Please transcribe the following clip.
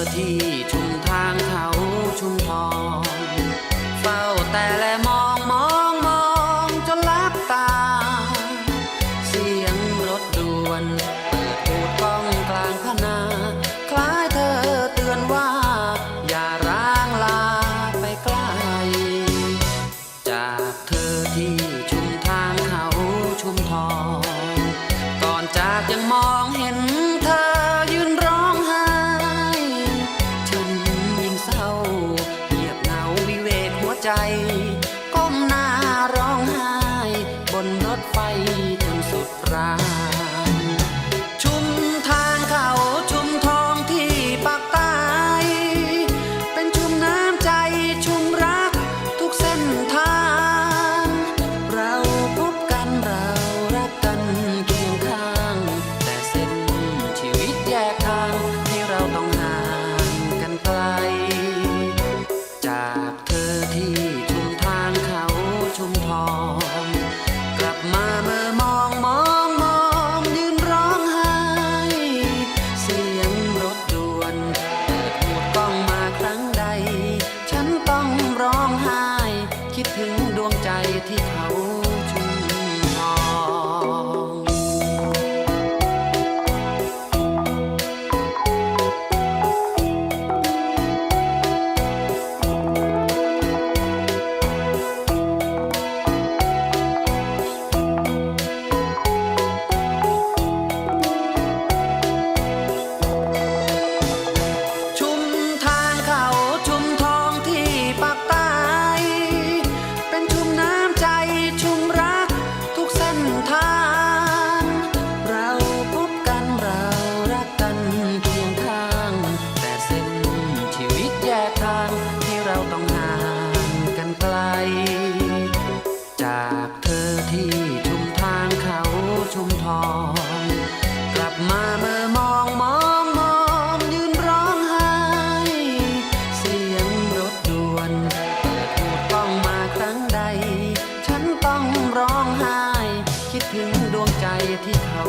อที่ชุมทางเขาชุมทองเฝ้าแต่แลมองมองมองจนลับตา เสียงรถด่วนปูดก้องกลางพนา คล้ายเธอเตือนว่า อย่าร้างลาไปไกล จากเธอที่ชุมทางเขาชุมทอง องกลับมาเมื่อมองมองมองยืนร้องไห้ เสียงรถด่วนเปิดหูกล้องมาครั้งใด ฉันต้องร้องไห้ คิดถึงดวงใจที่เขา จากเธอที่ชุมทางเขาชุมทองกลับมาเมื่อมองมองมองยืนร้องไห้ เสียงรถด่วนปวดต้องมาครั้งใด ฉันต้องร้องไห้ คิดถึงดวงใจที่เขา